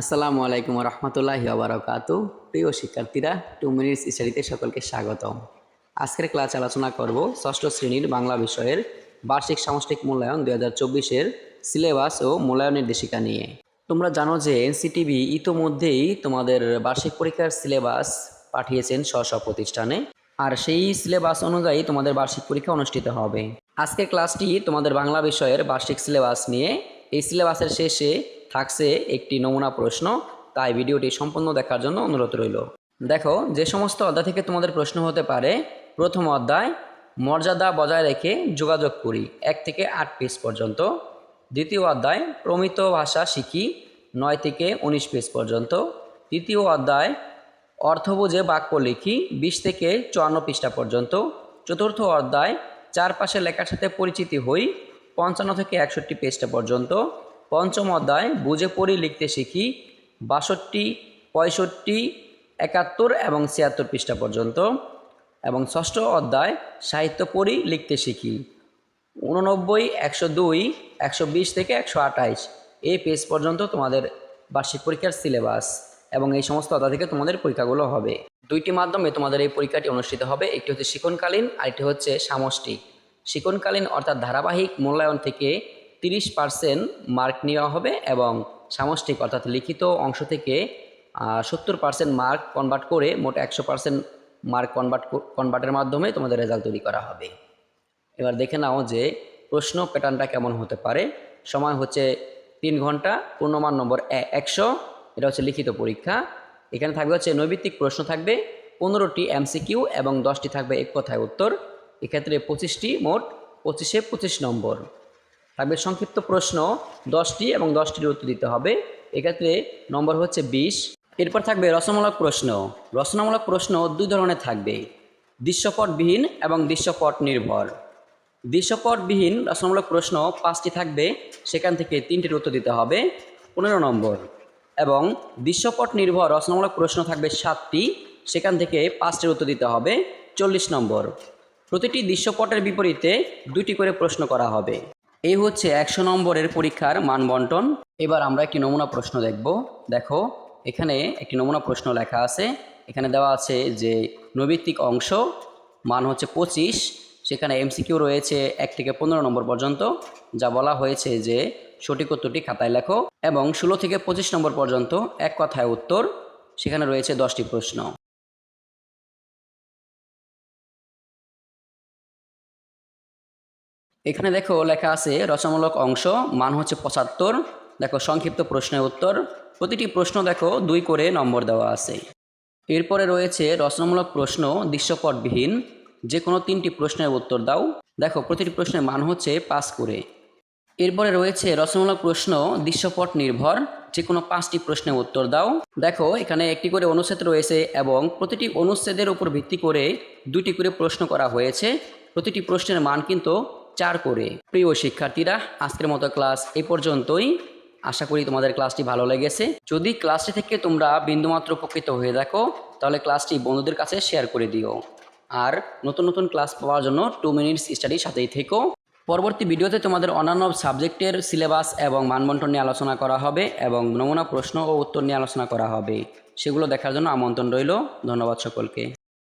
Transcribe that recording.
আসসালামু আলাইকুম রহমতুল্লাহ বারকাত প্রিয় শিক্ষার্থীরা টু মিনিটস স্টাডিতে সকলকে স্বাগতম। আজকের ক্লাস আলোচনা করব ষষ্ঠ শ্রেণির বাংলা বিষয়ের বার্ষিক সামষ্টিক মূল্যায়ন দুই হাজার চব্বিশের সিলেবাস ও মূল্যায়ন নির্দেশিকা নিয়ে। তোমরা জানো যে এনসিটিভি ইতোমধ্যেই তোমাদের বার্ষিক পরীক্ষার সিলেবাস পাঠিয়েছেন স্ব স্ব প্রতিষ্ঠানে, আর সেই সিলেবাস অনুযায়ী তোমাদের বার্ষিক পরীক্ষা অনুষ্ঠিত হবে। আজকের ক্লাসটি তোমাদের বাংলা বিষয়ের বার্ষিক সিলেবাস নিয়ে, এই সিলেবাসের শেষে থাকছে একটি নমুনা প্রশ্ন, তাই ভিডিওটি সম্পূর্ণ দেখার জন্য অনুরোধ রইল। দেখো, যে সমস্ত অধ্যায় থেকে তোমাদের প্রশ্ন হতে পারে, প্রথম অধ্যায়, মর্যাদা বজায় রেখে যোগাযোগ করি, এক থেকে আট পেজ পর্যন্ত। দ্বিতীয় অধ্যায়, প্রমিত ভাষা শিখি, নয় থেকে উনিশ পেজ পর্যন্ত। তৃতীয় অধ্যায় অর্থ বুঝে বাক্য লিখি, বিশ থেকে চুয়ান্ন পৃষ্ঠা পর্যন্ত। চতুর্থ অধ্যায়, চারপাশে লেখার সাথে পরিচিতি হই, পঞ্চান্ন থেকে একষট্টি পেজটা পর্যন্ত। পঞ্চম অধ্যায়, বুঝে পড়ি লিখতে শিখি, বাষট্টি, পঁয়ষট্টি, একাত্তর এবং ছিয়াত্তর পৃষ্ঠা পর্যন্ত। এবং ষষ্ঠ অধ্যায়, সাহিত্য পড়ি লিখতে শিখি। উননব্বই, একশো দুই, একশো বিশ থেকে একশো আঠাইশ এই পেজ পর্যন্ত তোমাদের বার্ষিক পরীক্ষার সিলেবাস এবং এই সমস্ত অধ্যায় থেকে তোমাদের পরীক্ষাগুলো হবে। দুইটি মাধ্যমে তোমাদের এই পরীক্ষাটি অনুষ্ঠিত হবে, একটি হচ্ছে শিকনকালীন, আরেকটি হচ্ছে সামষ্টিক। শিকনকালীন অর্থাৎ ধারাবাহিক মূল্যায়ন থেকে তিরিশ পার্সেন্ট মার্ক নেওয়া হবে এবং সামষ্টিক অর্থাৎ লিখিত অংশ থেকে সত্তর পার্সেন্ট মার্ক কনভার্ট করে মোট একশো পার্সেন্ট মার্ক কনভার্ট কনভার্টের মাধ্যমে তোমাদের রেজাল্ট তৈরি করা হবে। এবার দেখে নাও যে প্রশ্ন প্যাটার্নটা কেমন হতে পারে। সময় হচ্ছে তিন ঘণ্টা, পূর্ণমান নম্বর একশো, এটা হচ্ছে লিখিত পরীক্ষা। এখানে থাকবে হচ্ছে নৈবিত্তিক প্রশ্ন থাকবে, পনেরোটি এমসিকিউ এবং দশটি থাকবে এক কথায় উত্তর। এক্ষেত্রে পঁচিশটি, মোট পঁচিশে পঁচিশ নম্বর। থাকবে সংক্ষিপ্ত প্রশ্ন, দশটি এবং দশটির উত্তর দিতে হবে। এক্ষেত্রে নম্বর হচ্ছে বিশ। এরপর থাকবে রচনামূলক প্রশ্ন। রচনামূলক প্রশ্ন দুই ধরনের থাকবে। দৃশ্যপটবিহীন এবং দৃশ্যপট নির্ভর দৃশ্যপটবিহীন রচনামূলক প্রশ্ন পাঁচটি থাকবে। সেখান থেকে তিনটির উত্তর দিতে হবে। পনেরো নম্বর। এবং দৃশ্যপট নির্ভর রচনামূলক প্রশ্ন থাকবে সাতটি। সেখান থেকে পাঁচটির উত্তর দিতে হবে। চল্লিশ নম্বর। প্রতিটি দৃশ্যপটের বিপরীতে দুটি করে প্রশ্ন করা হবে। এই হচ্ছে একশো নম্বরের পরীক্ষার মান বন্টন এবার আমরা একটি নমুনা প্রশ্ন দেখব। দেখো, এখানে একটি নমুনা প্রশ্ন লেখা আছে। এখানে দেওয়া আছে যে নৈবিত্তিক অংশ, মান হচ্ছে পঁচিশ। সেখানে এমসিকিউ রয়েছে এক থেকে পনেরো নম্বর পর্যন্ত, যা বলা হয়েছে যে সঠিক উত্তরটি খাতায় লেখো এবং ষোলো থেকে পঁচিশ নম্বর পর্যন্ত এক কথায় উত্তর। সেখানে রয়েছে দশটি প্রশ্ন। এখানে দেখো লেখা আছে রচনামূলক অংশ, মান হচ্ছে পঁচাত্তর। দেখো সংক্ষিপ্ত প্রশ্নের উত্তর। প্রতিটি প্রশ্ন দেখো দুই করে নম্বর দেওয়া আছে। এরপরে রয়েছে রচনামূলক প্রশ্ন দৃশ্যপটবিহীন। যে কোনো তিনটি প্রশ্নের উত্তর দাও। দেখো প্রতিটি প্রশ্নের মান হচ্ছে পাস করে। এরপরে রয়েছে রচনামূলক প্রশ্ন দৃশ্যপট নির্ভর। যে কোনো পাঁচটি প্রশ্নের উত্তর দাও। দেখো এখানে একটি করে অনুচ্ছেদ রয়েছে এবং প্রতিটি অনুচ্ছেদের উপর ভিত্তি করে দুটি করে প্রশ্ন করা হয়েছে। প্রতিটি প্রশ্নের মান কিন্তু চার করে। প্রিয় শিক্ষার্থীরা, আজকের মতো ক্লাস এই পর্যন্তই। আশা করি তোমাদের ক্লাসটি ভালো লেগেছে। যদি ক্লাসটি থেকে তোমরা বিন্দুমাত্র উপকৃত হয়ে দেখো তাহলে ক্লাসটি বন্ধুদের কাছে শেয়ার করে দিও। আর নতুন নতুন ক্লাস পাওয়ার জন্য টু মিনিটস স্টাডির সাথেই থেকো। পরবর্তী ভিডিওতে তোমাদের অন্যান্য সাবজেক্টের সিলেবাস এবং মানবন্টন নিয়ে আলোচনা করা হবে এবং নমুনা প্রশ্ন ও উত্তর নিয়ে আলোচনা করা হবে। সেগুলো দেখার জন্য আমন্ত্রণ রইল। ধন্যবাদ সকলকে।